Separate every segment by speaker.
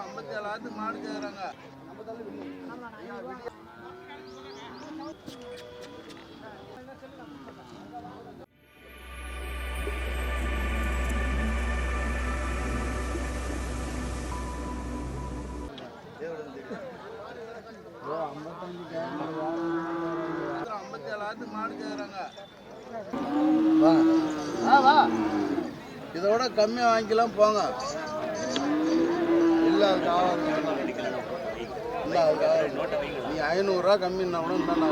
Speaker 1: ஐம்பத்தி ஏழாயிரத்துக்கு மாடு கேட்குறாங்க இதோட கம்மியாக வாங்கிக்கலாம் போங்க. இல்லை அதுக்கு ஆகாது இல்லை அதுக்கு ஆகாது நீ ஐநூறுரூவா கம்மின்னா கூட இந்தாண்ணா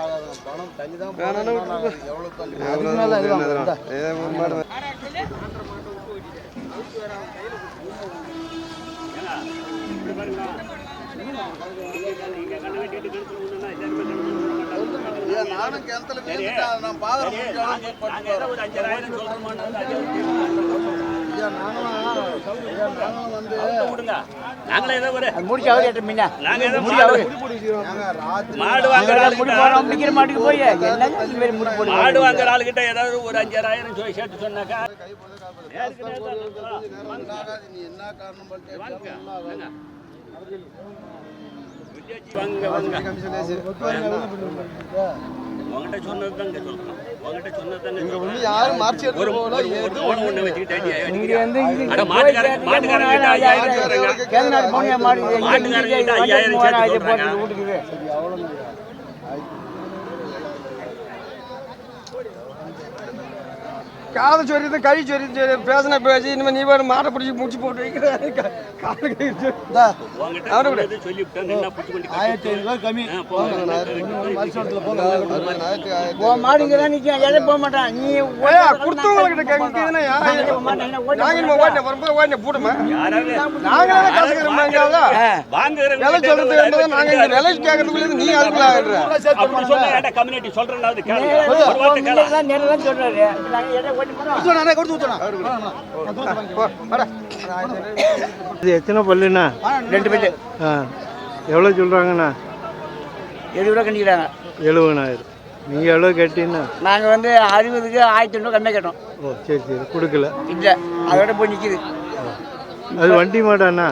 Speaker 1: ஆகாது பணம் தள்ளி? தான் எவ்வளோ ஏன் நானும் கிணத்துல நான் பாக்குறேன் ஐயா நானும் வந்து
Speaker 2: நாங்களே ஏதோ ஒரு
Speaker 3: முடிச்சு அவர் கேட்ட முன்ன.
Speaker 2: நாங்க ஏதோ
Speaker 3: முடிச்சு அவரு.
Speaker 2: மாடு வாங்குற
Speaker 3: முடி
Speaker 2: ஆளுகிட்ட
Speaker 3: போறோம் முடிக்கிற மாட்டுக்கு போய் என்ன இந்த மாதிரி முடி போடுங்க.
Speaker 2: மாடு வாங்குற ஆளுகிட்ட ஏதாவது ஒரு அஞ்சாயிரம் சொல்லி சேர்த்து சொன்னாக்கா
Speaker 1: என்ன காரணம்
Speaker 2: மாட்டுக்காரங்க கிட்ட
Speaker 3: இங்க
Speaker 2: ஐயாயிரம்
Speaker 3: மூவாயிரம்
Speaker 2: சேர்த்து
Speaker 3: ஆயிரத்தி போட்டு
Speaker 2: சொல்றாங்க.
Speaker 3: வீட்டுக்கு
Speaker 4: காதை சொரியுது கை சொரியுது. பேசின பேசி இனிமே நீ வேறு மாட்டை பிடிச்சி முடிச்சு போட்டு சொரி-
Speaker 2: கொண்டு
Speaker 1: ஆயிரத்தி ஐநூறுரூவா கம்மி.
Speaker 2: ஆ, போங்க.
Speaker 1: மல்சோட்டத்தில் போங்க. ஆயிரத்தி ஆயிரத்தி
Speaker 3: உன் மாடு இங்க தான் நிக்கும் எதை போக மாட்டான் நீ
Speaker 4: கொடுத்தவங்ககிட்ட கேட்குறதுன்னா நாங்க இனிமே ஓட்டின வரும்போது ஓட்டின போடுமா
Speaker 2: யாராவது
Speaker 4: நாங்களே காசு கேட்கறோம் எங்காவது
Speaker 2: வாங்குறவங்க
Speaker 4: விலை சொல்றது
Speaker 2: ஒரு
Speaker 4: என்பது நாங்க இங்க விலை கேட்கறதுக்குள்ள நீ அதுக்குள்ள ஆகிடுற
Speaker 2: கம்யூனிட்டி
Speaker 5: இது எத்தனை பல்லுண்ணா?
Speaker 3: ரெண்டு பேரு
Speaker 5: ஆ. எவ்வளோ சொல்கிறாங்கண்ணா
Speaker 3: எழுபது ரூபா கண்டிக்கிறாங்க
Speaker 5: எழுபதாயிரம் நீங்கள் எவ்வளோ கேட்டீங்கன்னா?
Speaker 3: நாங்க வந்து அறுபதுக்கு ஆயிரத்தி ஐநூறு கம்மியாக கேட்டோம்.
Speaker 5: ஓ சரி சரி. கொடுக்கல.
Speaker 3: இல்ல அதோட போய் நிக்குது.
Speaker 5: அது வண்டி மாடாண்ணா?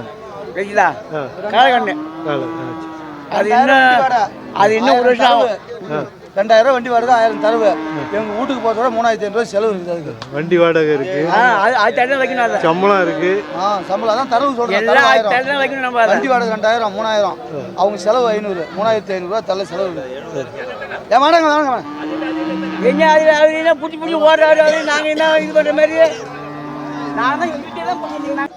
Speaker 3: கேக்குதா
Speaker 5: ஆ.
Speaker 3: காலக்கண்ணு. அது இன்னும் அது இன்னும் ஒரு வருஷம் ஆகும்.
Speaker 5: ஆ.
Speaker 1: ரெண்டாயிரம் வண்டி வருது ஆயிரம் தருவு. எங்க வீட்டுக்கு போகிறதோட மூணாயிரத்தி ஐநூறு செலவு இருக்குது அதுக்கு.
Speaker 5: வண்டி வாடகை இருக்கு.
Speaker 3: ஆ, அது அது தனியாக வைக்கணும் அதை
Speaker 5: சம்பளம் இருக்கு.
Speaker 1: ஆ சம்பளம் தான் தரவு
Speaker 3: தனியாக வைக்கணும் நம்ம
Speaker 1: வண்டி வாடகை ரெண்டாயிரம் மூணாயிரம். அவங்க செலவு ஐநூறு மூணாயிரத்தி ஐநூறுரூவா தள்ள செலவு இருக்குது. ஏன் வாடகை
Speaker 3: எங்க அது என்ன புடிச்சு புடிச்சு ஓடுறாரு அது நாங்க என்ன இது பண்ற மாதிரி? நான் தான் இங்கிட்டே தான் பண்ணிட்டு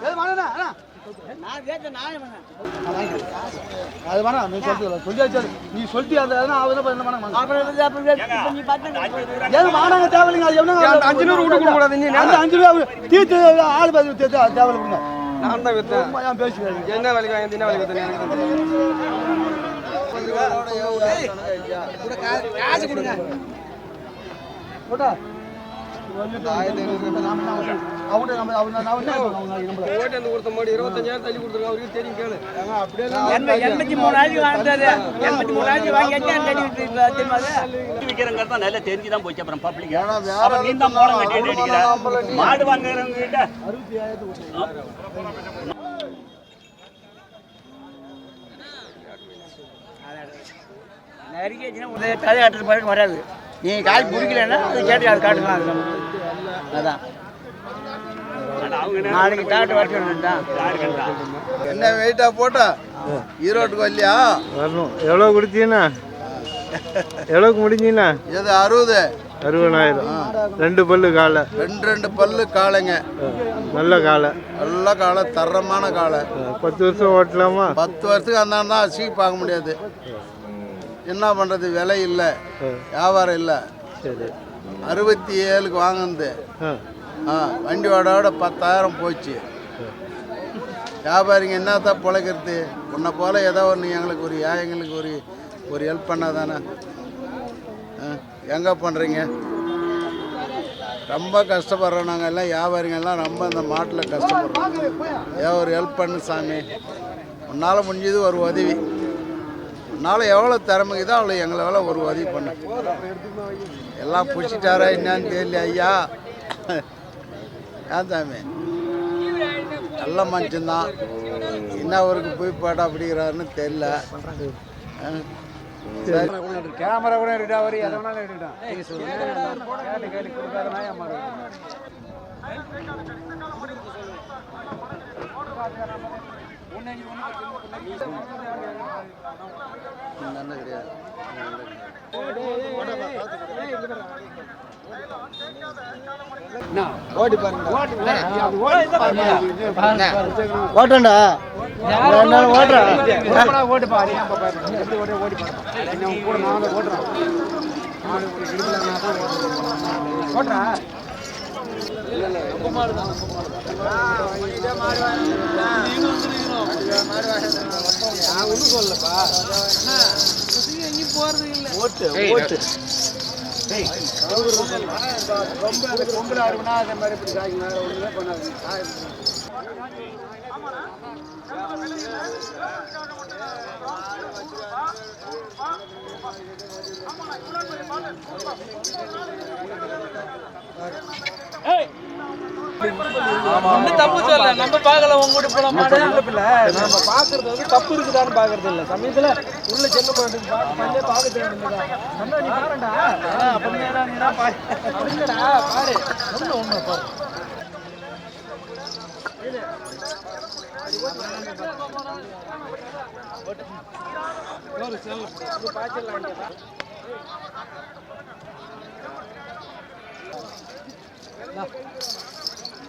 Speaker 1: எது வாடகை அண்ணா. அது வேணாம் நீ சொல்லிட்டு சொல்லியாச்சு நீ சொல்லிட்டு அந்த எதனா ஆகுதுன்னா பண்ண
Speaker 3: பார்த்தா
Speaker 1: ஏது வாடகை தேவையில்லைங்க அது எவ்வளோ
Speaker 4: அஞ்சு நூறு கொடுக்க கூடாது நீ
Speaker 1: அந்த அஞ்சு ரூபா தீர்த்து ஆள் தீர்த்து அது தேவையில்லை
Speaker 4: நான் தான் வித்தேன்
Speaker 1: ஏன் பேசுகிறேன்
Speaker 4: என்ன வேலைக்கு வாங்கி என்ன வேலைக்கு வித்தேன் எனக்கு தான் தெரியும்.
Speaker 1: காசு கொடுங்க போட்டா
Speaker 2: நல்லா தெரிஞ்சு போச்சு அப்புறம் பப்ளிக் அப்புறம் நீ தான் மோளம் கட்டிட்டு அடிக்கிற மாடு வாங்குறவங்க கிட்ட
Speaker 3: நெருங்கியாச்சுன்னா உதய தலையாட்டுறது பிறகு வராது நீ காய் பிடிக்கலன்னா அதை கேட்டு அது காட்டுக்கலாம் அது நமக்கு. அதான். நாளைக்கு டாக்டர் வர?
Speaker 1: என்ன வெயிட்டா போட்டா? ஈரோட்டுக்கு வரலையா?
Speaker 5: வரணும். எவ்வளோ கொடுத்தீங்கண்ணா எவ்வளோக்கு முடிஞ்சீங்கண்ணா
Speaker 1: இது அறுபது?
Speaker 5: அறுபதாயிரம். ரெண்டு பல்லு காலை.
Speaker 1: ரெண்டு ரெண்டு பல்லு காளைங்க
Speaker 5: ஆ, நல்ல காலை.
Speaker 1: நல்ல காளை தரமான
Speaker 5: ஆ, பத்து வருஷம் ஓட்டலாமா?
Speaker 1: பத்து வருஷத்துக்கு அந்த தான் அசிக்கு பார்க்க முடியாது. என்ன பண்ணுறது விலை இல்லை. வியாபாரம் இல்லை.
Speaker 5: சரி.
Speaker 1: அறுபத்தி ஏழுக்கு வாங்கினது.
Speaker 5: ஆ.
Speaker 1: வண்டி வாடகோட பத்தாயிரம் போச்சு. வியாபாரிங்க என்னத்தான் பிழைக்கிறது? உன்னை போல் ஏதோ ஒன்று எங்களுக்கு ஒரு யா எங்களுக்கு ஒரு ஒரு ஹெல்ப் பண்ணாதானே? எங்கே பண்ணுறீங்க ரொம்ப கஷ்டப்படுறோம் நாங்கள் எல்லாம். வியாபாரிங்க எல்லாம் ரொம்ப அந்த மாட்டில் கஷ்டப்படுறோம். ஏன் ஒரு ஹெல்ப் பண்ணு சாமி. உன்னால் முடிஞ்சது ஒரு உதவி. நாளை எவ்வளோ திறமைக்குதோ அவ்வளோ எங்களை வேலை ஒரு உதவி பண்ண எல்லாம் பிடிச்சிட்டாரா என்னன்னு தெரியல ஐயா. ஏன் சாமி? நல்ல மனுஷன்தான். என்ன அவருக்கு போய் பாட அப்படிங்கிறாருன்னு தெரியல.
Speaker 6: கேமரா கூட எடுட்டா வரி எதை வேணாலும் எடுட்டா கேட்டு கேட்டு கொடுக்காதனா ஏமாறு
Speaker 1: நன்மை கிடையாது
Speaker 7: ஓட்டண்டா ஓட்டுறேன்.
Speaker 6: ஓட்டு பாரு ஓட்டு பாரு கூட ஓட்டுறேன் தான் ஓட்டுறேன். ஓட்டுறேன் ரொம்ப கொம்புல அறுவனா அதே மாதிரி இப்படி ஒன்றுமே பண்ணாது சாய்
Speaker 4: ஒன்றும் தப்பு சொல்ல நம்ம பார்க்கல உங்க கூட போல மாடு நம்ம பார்க்கறது வந்து தப்பு இருக்குதான்னு பார்க்கறது இல்ல. சமயத்துல உள்ள செல்ல பார்த்து பண்ணே பார்க்க தெரியாதுடா நம்ம நீ பாருடா. அப்படிங்கடா நீடா பாரு. அப்படிங்கடா பாரு. ஒண்ணு ஒண்ணு பாரு.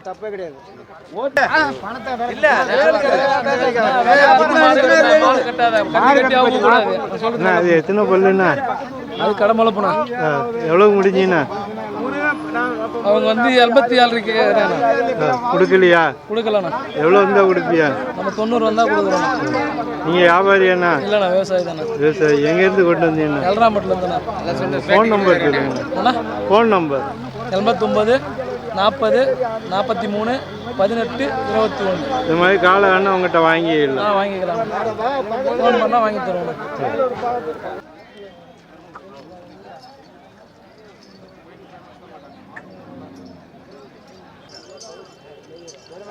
Speaker 6: தப்பே. கிடையாது.
Speaker 5: அது எத்தனை பல்லுண்ணா?
Speaker 4: அது கடமலை போனா.
Speaker 5: எவ்வளவு முடிஞ்சீண்ணா?
Speaker 4: அவங்க வந்து எண்பத்தி ஏழு
Speaker 5: கொடுக்கலையா?
Speaker 4: கொடுக்கலண்ணா.
Speaker 5: எவ்வளோ இருந்தால் கொடுப்பியா?
Speaker 4: நம்ம தொண்ணூறு வந்தா கொடுக்குறோம்
Speaker 5: நீங்கள் வியாபாரியாண்ணா?
Speaker 4: இல்லண்ணா விவசாயி தானே
Speaker 5: விவசாயி. எங்கேருந்து கொண்டு வந்தீங்கண்ணா?
Speaker 4: எல்ராமட்டில் இருந்தண்ணா
Speaker 5: ஃபோன் நம்பர் சொல்லுங்க.
Speaker 4: அண்ணா?
Speaker 5: Phone number.
Speaker 4: எண்பத்தொம்பது நாற்பது நாற்பத்தி மூணு பதினெட்டு இருபத்தி ஒன்று
Speaker 5: இந்த மாதிரி காலை வேணா உங்கள்கிட்ட வாங்கிடலாம்.
Speaker 4: வாங்கிக்கலாம் ஃபோன் பண்ணால் வாங்கி தருவோம்.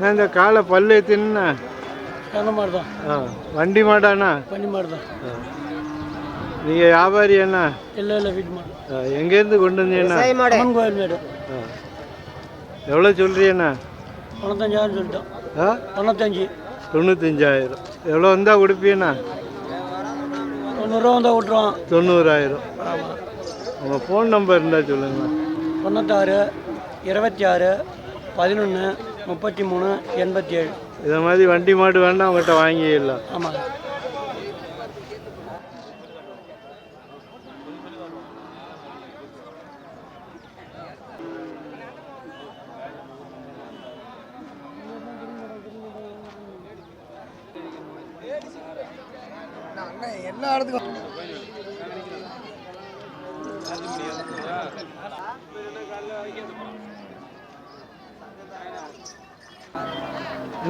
Speaker 5: நான் இந்த காலை பல்லு எத்தினா
Speaker 4: அந்த மாதிரி தான்
Speaker 5: ஆ வண்டி மாடாண்ணா
Speaker 4: பண்ணி மாதிரி தான்
Speaker 5: நீங்கள் வியாபாரியாண்ணா
Speaker 4: இல்லை இல்லை வீட்டு மாடு.
Speaker 5: ஆ, எங்கேருந்து கொண்டு வந்தீங்கண்ணா
Speaker 4: அம்மன் கோயில் மேடு.
Speaker 5: ஆ. எவ்வளோ சொல்கிறீண்ணா
Speaker 4: தொண்ணூத்தஞ்சாயிரம் சொல்லிட்டோம்.
Speaker 5: ஆ?
Speaker 4: தொண்ணூத்தஞ்சு.
Speaker 5: தொண்ணூத்தஞ்சாயிரம். எவ்வளோ வந்தால் கொடுப்பீண்ணா
Speaker 4: தொண்ணூறுரூவா வந்தால் விட்ருவோம்
Speaker 5: தொண்ணூறாயிரம். உங்கள் ஃபோன் நம்பர் இருந்தால் சொல்லுங்கள்
Speaker 4: தொண்ணூத்தாறு இருபத்தி ஆறு பதினொன்று முப்பத்தி மூணு எண்பத்தி ஏழு
Speaker 5: இதை மாதிரி வண்டி மாடு வேண்டாம் உங்கள்கிட்ட வாங்கிடலாம்
Speaker 4: ஆமாம்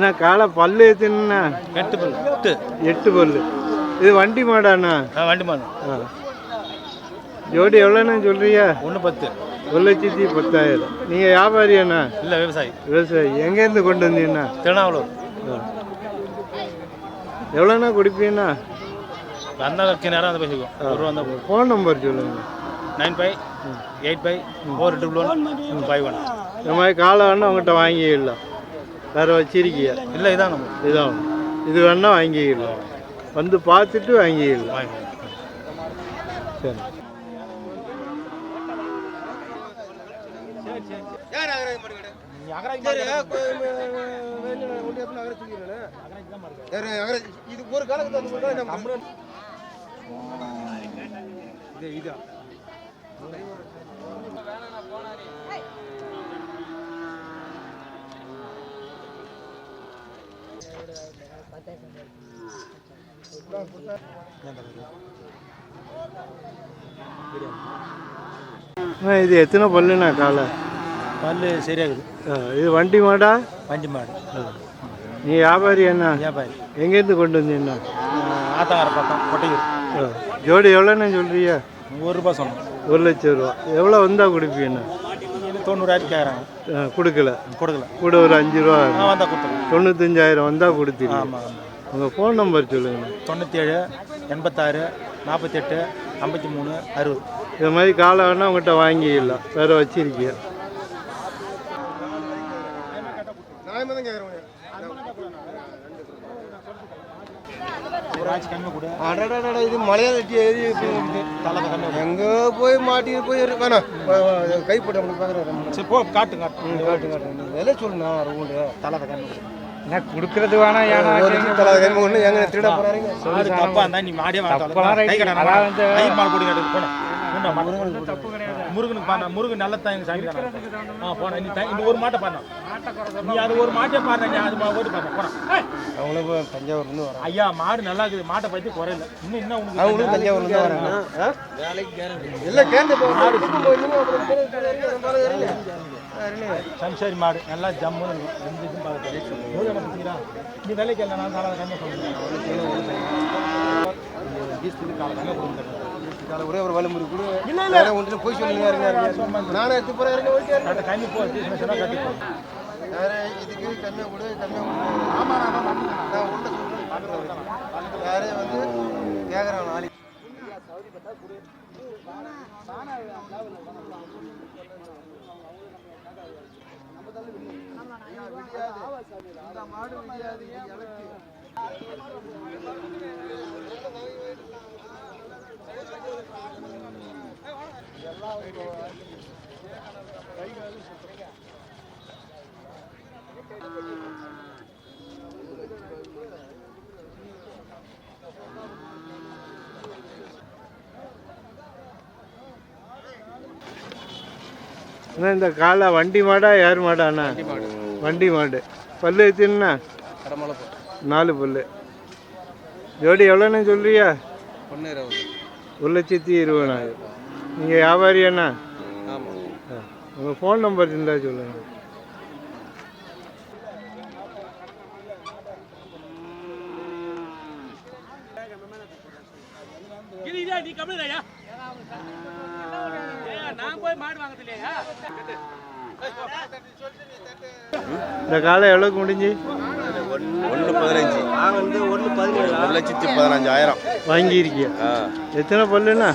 Speaker 5: என்ன காலை பல்லு எத்தனைண்ணா
Speaker 8: எட்டு பல் எட்டு.
Speaker 5: எட்டு பல்லு. இது வண்டி மாடாண்ணா?
Speaker 8: வண்டி மாடு.
Speaker 5: ஜோடி எவ்வளோண்ணா சொல்றியா
Speaker 8: ஒன்று பத்து.
Speaker 5: ஒரு லட்சத்தி பத்தாயிரம். நீங்கள் வியாபாரியாண்ணா?
Speaker 8: இல்லை விவசாயி.
Speaker 5: விவசாயி. எங்கேருந்து கொண்டு வந்தீங்கண்ணா?
Speaker 8: திருநாவலூர்.
Speaker 5: எவ்வளோண்ணா கொடுப்பீங்கண்ணா?
Speaker 8: கட்சி நேரம் வந்து பேசிக்குவோம். வந்தால்
Speaker 5: ஃபோன் நம்பர் சொல்லுங்க.
Speaker 8: Nine five eight five four triple one five one.
Speaker 5: இந்த மாதிரி காலை வேணா உங்கள்கிட்ட வாங்கிடலாம். வேறு வச்சிருக்கியா
Speaker 8: இல்லை இதான் நம்ம
Speaker 5: இதான் இது வேணா வாங்கிக்கலாம் வந்து பார்த்துட்டு வாங்கிக்கலாம்
Speaker 8: வாங்கி
Speaker 5: சரி
Speaker 4: இது ஒரு காலகட்டத்தில்
Speaker 5: அண்ணா, இது எத்தனை பல்லுண்ணா காலை?
Speaker 8: பல்லு சரியாகுது.
Speaker 5: இது வண்டி மாடா?
Speaker 8: பஞ்சு மாடு.
Speaker 5: நீ வியாபாரி அண்ணா
Speaker 8: வியாபாரி.
Speaker 5: எங்கேருந்து கொண்டு வந்தீங்கண்ணா?
Speaker 8: ஆத்தாங்கர பக்கம் கொட்டையூர்.
Speaker 5: ஜோடி எவ்வளோண்ணா சொல்றியா
Speaker 8: ஒரு ரூபா சொன்னோம்.
Speaker 5: ஒரு லட்சம் ரூபா. எவ்வளோ வந்தால் கொடுப்பீங்கண்ணா?
Speaker 8: தொண்ணூறாயிரத்து கேட்குறாங்க.
Speaker 5: கொடுக்கல.
Speaker 8: கொடுக்கல.
Speaker 5: கூட ஒரு அஞ்சு ரூபா.
Speaker 8: வந்தால் கொடுத்துருவோம்
Speaker 5: தொண்ணூத்தஞ்சாயிரம் வந்தால் கொடுத்தீங்க
Speaker 8: ஆமாம் ஆமாம்
Speaker 5: உங்கள் ஃபோன் நம்பர் சொல்லுங்கண்ணா
Speaker 8: தொண்ணூற்றி ஏழு எண்பத்தாறு நாற்பத்தெட்டு ஐம்பத்தி மூணு அறுபது.
Speaker 5: இது மாதிரி காலை வேணா உங்கள்கிட்ட வாங்கிக்கலாம் வேறு
Speaker 4: அடடடடா இது மலையாள எங்க போய் மாட்டி போய் இரு- வேணாம் வா- வா, கை போட்டு அப்படி பார்க்குறேன்.
Speaker 8: சரி போ காட்டு காட்டு.
Speaker 4: காட்டு காட்டு. விலை சொல்லுண்ணா ரவுண்டு
Speaker 8: தலை கம்மி
Speaker 5: நான் கொடுக்கறது வேணா
Speaker 4: கை ஒன்று எங்க திருட போறாருங்க.
Speaker 8: தப்பா இருந்தா நீ மாடே வாங்க கை கடை கை மாடு கொடி கட்டு போன முருகனுக்கு பாருங்க முருகன் நல்ல தான் எங்க சாமி ஆ போன நீ இந்த ஒரு மாட்டை பாருங்க நீ அது ஒரு மாட்டே பாருங்க அது ஓட்டு பாருங்க போன
Speaker 4: அவங்களும் தஞ்சாவூர்லேருந்து வராங்க.
Speaker 8: ஐயா மாடு நல்லா இருக்குது. மாட்டை பத்தி குறையில. இன்னும் என்ன உனக்கு?
Speaker 4: அவங்களும் தஞ்சாவூர்லேருந்து வராங்க. இல்லை கேரள
Speaker 8: சம்சாரி மாடு. நல்லா ஜம்மு எந்த இதுவும் பத்திக்கிறா? நீ விலைக்கு இல்லை. நான் காலை கம்மி சொல்லுங்க காலை
Speaker 4: ஒரே ஒரு வலுமுறை கூட
Speaker 8: இல்ல, இல்ல.
Speaker 4: ஒன்று போய் சொல்லுங்க நானே எடுத்து போகிறேன் இறங்க ஓகே
Speaker 8: கம்மி போ
Speaker 4: வேற இதுக்கு கம்மியாக கொடு கம்மியாக கொடு ஆமா நான் உள்ள சொல்றேன் வேற வந்து கேட்குறான் நாளைக்கு.
Speaker 5: அண்ணா இந்த காலை வண்டி மாடா யார் மாடா அண்ணா? வண்டி மாடு. பல்லு எத்தினா நாலு பல்லு. ஜோடி எவ்வளோண்ணா சொல்றியா?
Speaker 4: ஒன்று இருபது.
Speaker 5: ஒரு லட்சத்தி இருபதாயிரம். நீங்கள் வியாபாரி அண்ணா உங்கள் ஃபோன் நம்பர் இருந்தால் சொல்லுங்கள்
Speaker 2: நீ கம்மி நான் போய் மாடு வாங்கறது இல்லையா
Speaker 5: இந்த காலை எவ்வளோக்கு முடிஞ்சு?
Speaker 9: ஒன்று பதினஞ்சு. நான் வந்து ஒன்று பதினேழு ஒரு லட்சத்தி பதினஞ்சாயிரம்.
Speaker 5: வாங்கியிருக்கியா? எத்தனை பல்லுண்ணா?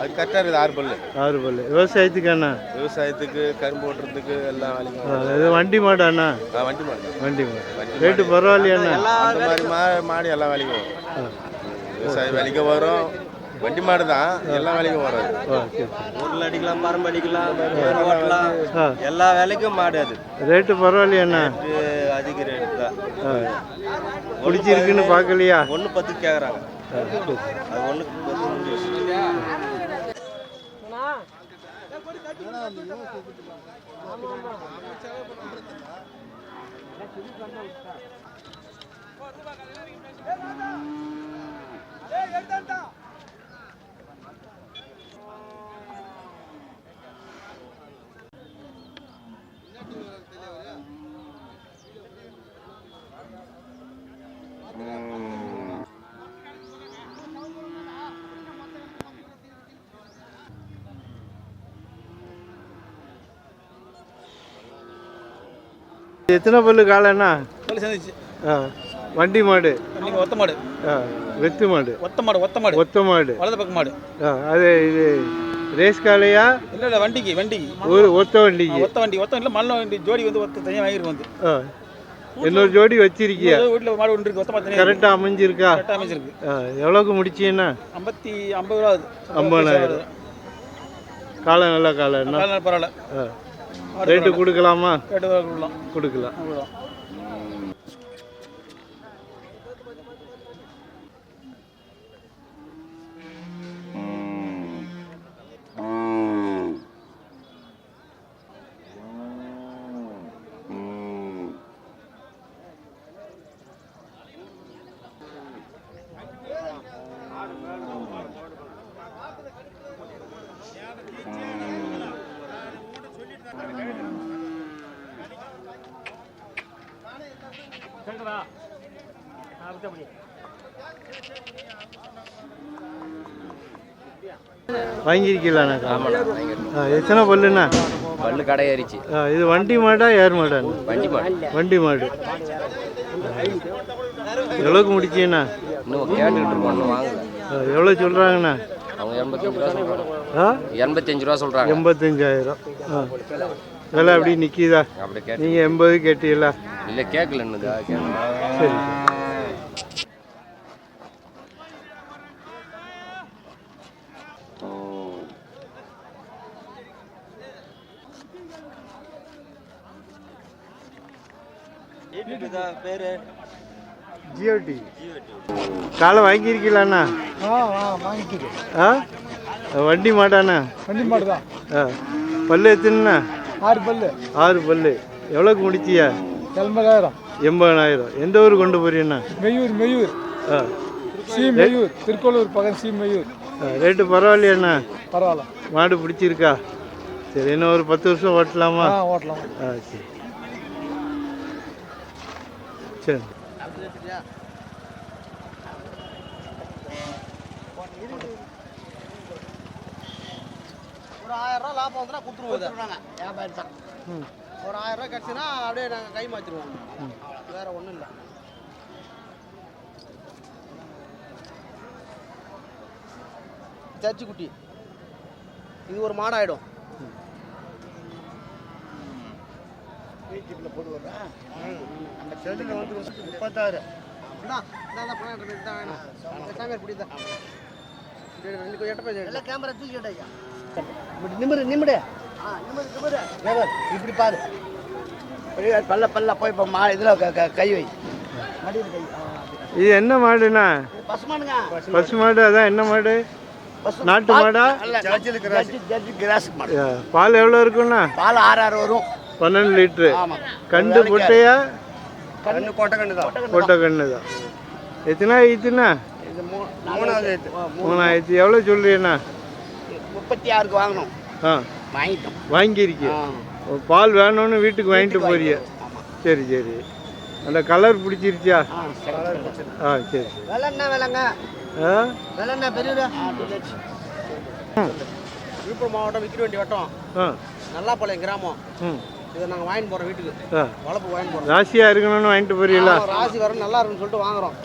Speaker 9: அது கரெக்டாக இருக்குது ஆறு பல்லு.
Speaker 5: ஆறு பல்லு. விவசாயத்துக்கு அண்ணா?
Speaker 9: விவசாயத்துக்கு கரும்பு ஓட்டுறதுக்கு எல்லாம்
Speaker 5: இது வண்டி மாடு அண்ணா?
Speaker 9: வண்டி மாடு.
Speaker 5: வண்டி மாடு. ரேட்டு பரவாயில்லையாண்ணா
Speaker 9: அந்த மாதிரி மா மாடு எல்லா வேலைக்கும் வரும். விவசாய வேலைக்கும் வரும். வண்டி மாடு தான் எல்லா வேலைக்கும்
Speaker 5: சரி
Speaker 9: உருள் அடிக்கலாம் பரம்பு அடிக்கலாம் ஓட்டலாம். எல்லா வேலைக்கும் மாடு அது.
Speaker 5: ரேட்டு பரவாயில்லையாண்ணா
Speaker 9: இது அதிக ரேட்டு தான்.
Speaker 5: பிடிச்சிருக்குன்னு பார்க்கலையா?
Speaker 9: ஒன்று பத்து கேட்குறாங்க. அது ஒன்றுக்கு பத்து
Speaker 5: எத்தனை பல்லு காளைண்ணா
Speaker 8: சொல்லி சேர்ந்துச்சு.
Speaker 5: ஆ. வண்டி மாடு?
Speaker 8: ஒத்த மாடு.
Speaker 5: ஆ. வெத்து மாடு?
Speaker 8: ஒத்த மாடு ஒத்த மாடு.
Speaker 5: ஒத்த மாடு.
Speaker 8: வலது பக்கம் மாடு.
Speaker 5: அது இது ரேஸ் காளையா
Speaker 8: இல்லை இல்லை வண்டிக்கு வண்டிக்கு.
Speaker 5: ஒரு ஒத்த வண்டிக்கு.
Speaker 8: ஒத்த வண்டி ஒத்த வண்டியில் மல்ல வண்டி ஜோடி வந்து ஒத்த தனியாக வாங்கிருக்கு வந்து.
Speaker 5: இன்னொரு ஜோடி வச்சிருக்கியா?
Speaker 8: வீட்டில் மாடு ஒன்று இருக்கு ஒத்த மாடு
Speaker 5: கரெக்டாக அமைஞ்சிருக்கா?
Speaker 8: கரெக்டாக அமைச்சிருக்கு
Speaker 5: ஆ எவ்வளோக்கு முடிச்சீங்கன்னா
Speaker 8: ஐம்பத்தி ஐம்பது ரூபா
Speaker 5: ஐம்பதாயிரம். காலை நல்ல
Speaker 8: அதனால பரவாயில்ல.
Speaker 5: ரேட்டு கொடுக்கலாமா?
Speaker 8: கேட்டு விடலாம்
Speaker 5: கொடுக்கலாம் ஆ எத்தனை பல்லுண்ணா?
Speaker 10: பல்லு கடையேறிச்சு
Speaker 5: ஆ இது வண்டி மாடா ஏர் மாடாண்ணா?
Speaker 10: வண்டி மாடு.
Speaker 5: வண்டி மாடு. எவ்வளோக்கு முடிச்சீங்கண்ணா?
Speaker 10: இன்னும் கேட்டுக்கிட்டு இருக்கோம்
Speaker 5: எவ்வளோ சொல்கிறாங்கண்ணா
Speaker 10: அவங்க எண்பத்தஞ்சு ரூபா எண்பத்தஞ்சு ரூபா சொல்றாங்க.
Speaker 5: எண்பத்தஞ்சாயிரம். ஆ. விலை அப்படி நிற்கிதா நீங்கள் எண்பது கேட்டீங்களா?
Speaker 10: இல்ல கேட்கல இன்னும் கேட்கல.
Speaker 5: சரி ஜியோடி காலை வாங்கியிருக்கீங்களாண்ணா? ஆ வண்டி மாட்டாண்ணா
Speaker 8: வண்டி மாடு தான்.
Speaker 5: ஆ. பல்லு எத்தனைண்ணா?
Speaker 8: ஆறு பல்லு.
Speaker 5: ஆறு பல்லு. எவ்வளோக்கு முடிச்சியா?
Speaker 8: எண்பதாயிரம்.
Speaker 5: எண்பதாயிரம். எந்த ஊர் கொண்டு போறீங்கண்ணா?
Speaker 8: மெய்யூர் மெய்யூர்
Speaker 5: ஆ.
Speaker 8: சி மெய்யூர் திருக்கோளூர் பக்கம் சி மெய்யூர்
Speaker 5: ஆ, ரேட்டு பரவாயில்லையாண்ணா?
Speaker 8: பரவாயில்ல.
Speaker 5: மாடு பிடிச்சிருக்கா? சரி இன்னும் ஒரு பத்து வருஷம் ஓட்டலாமா?
Speaker 8: ஆ ஓட்டலாம்.
Speaker 5: ஆ சரி. சரி.
Speaker 11: ஒரு ஆயிரம் ரூபா லாபம் வந்துனா கொடுத்துருவாங்க. வியாபாரி தான். ஒரு ஆயிரம் ரூபா கிடச்சுன்னா அப்படியே நாங்கள் கை மாற்றிடுவோம் வேற ஒன்றும் இல்லை. சர்ச்சு குட்டி இது ஒரு மாடாயிடும். முப்பத்தாறு எல்லாம் கேமரா தூக்கிட்டா இப்படி நிமிரு நிமிடு நிமிரு நிமிரு நிமிரு. இப்படி பாரு பல்ல பல்ல போய் இப்போ மா இதில் கை வை.
Speaker 5: இது என்ன மாடுண்ணா பசு மாடு அதான் என்ன மாடு
Speaker 11: பசு
Speaker 5: நாட்டு மாடா பால் எவ்வளோ இருக்குண்ணா
Speaker 11: பால் ஆறு ஆறு வரும்
Speaker 5: பன்னெண்டு லிட்ரு.
Speaker 11: ஆமாம்
Speaker 5: கண்டு பொட்டையா?
Speaker 11: கண்ணு கோட்டை கண்ணு தான்.
Speaker 5: பொட்டை கண்ணு தான். எத்தனை ஆயிடுச்சுண்ணா
Speaker 11: இது மூ- மூணாவது
Speaker 5: மூணாயிரத்தி எவ்வளோ சொல்றீண்ணா
Speaker 11: முப்பத்தி ஆறுக்கு வாங்கணும்.
Speaker 5: ஆ.
Speaker 11: வாங்கிட்டோம்.
Speaker 5: வாங்கியிருக்கீ
Speaker 11: ஆ.
Speaker 5: பால் வேணும்னு வீட்டுக்கு வாங்கிட்டு போறிய? சரி சரி. அந்த கலர் பிடிச்சிருச்சா?
Speaker 11: ஆ சரி விலை என்ன விலைங்க
Speaker 5: ஆ?
Speaker 11: விலை என்ன பெரிய விழுப்புரம் மாவட்டம் விக்கிர வேண்டி வட்டம்.
Speaker 5: ஆ.
Speaker 11: நல்லாப்பாளையம் கிராமம்.
Speaker 5: ம்.
Speaker 11: இதை நாங்கள் வாங்கிட்டு போகிறோம் வீட்டுக்கு.
Speaker 5: ஆ.
Speaker 11: வளர்ப்பு வாங்கிட்டு போகிறோம்
Speaker 5: ராசியாக இருக்கணும்னு வாங்கிட்டு போறீங்களா?
Speaker 11: ராசி வரும் நல்லா இருக்குன்னு சொல்லிட்டு வாங்குறோம்.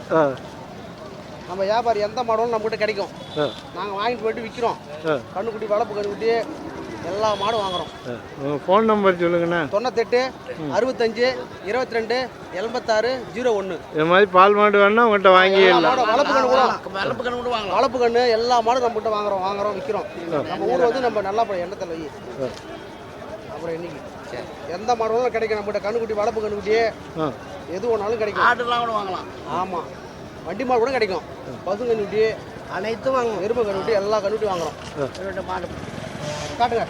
Speaker 11: நம்ம வியாபாரி எந்த மாடலும் நம்மகிட்ட கிடைக்கும். நாங்கள் வாங்கிட்டு போயிட்டு விற்கிறோம் கண்ணுக்குட்டி வளர்ப்பு கண்ணுக்குட்டி எல்லா மாடும் வாங்குறோம்.
Speaker 5: ஃபோன் நம்பர் சொல்லுங்கண்ணா.
Speaker 11: தொண்ணூத்தெட்டு அறுபத்தஞ்சு இருபத்தி ரெண்டு எண்பத்தாறு ஜீரோ ஒன்று
Speaker 5: இது மாதிரி பால் மாடு வேணா உங்கள்கிட்ட வாங்கிடலாம்
Speaker 11: வளர்ப்பு கண்ணு கூட. வளர்ப்பு கண்ணு கூட வாங்கலாம். வளர்ப்பு கண்ணு எல்லா மாடும் நம்ம கிட்ட வாங்குறோம் வாங்குறோம் விற்கிறோம் நம்ம ஊர் வந்து நம்ம நல்லா போய் எண்ணத்தில் வை. அப்புறம் இன்னைக்கு எந்த மாடலும் கிடைக்கும். நம்மகிட்ட கண்ணுக்குட்டி வளர்ப்பு கண்ணுக்குட்டி எது வேணாலும் கிடைக்கும். ஆடுலாம் கூட வாங்கலாம். ஆமாம் வண்டி மாடு கூட கிடைக்கும். பசு கண்ணுக்குட்டி அனைத்தும் வாங்குவோம் எருமை கண்ணுக்குட்டி எல்லா கண்ணுக்குட்டி வாங்குறோம். மாடு. காட்டுங்க.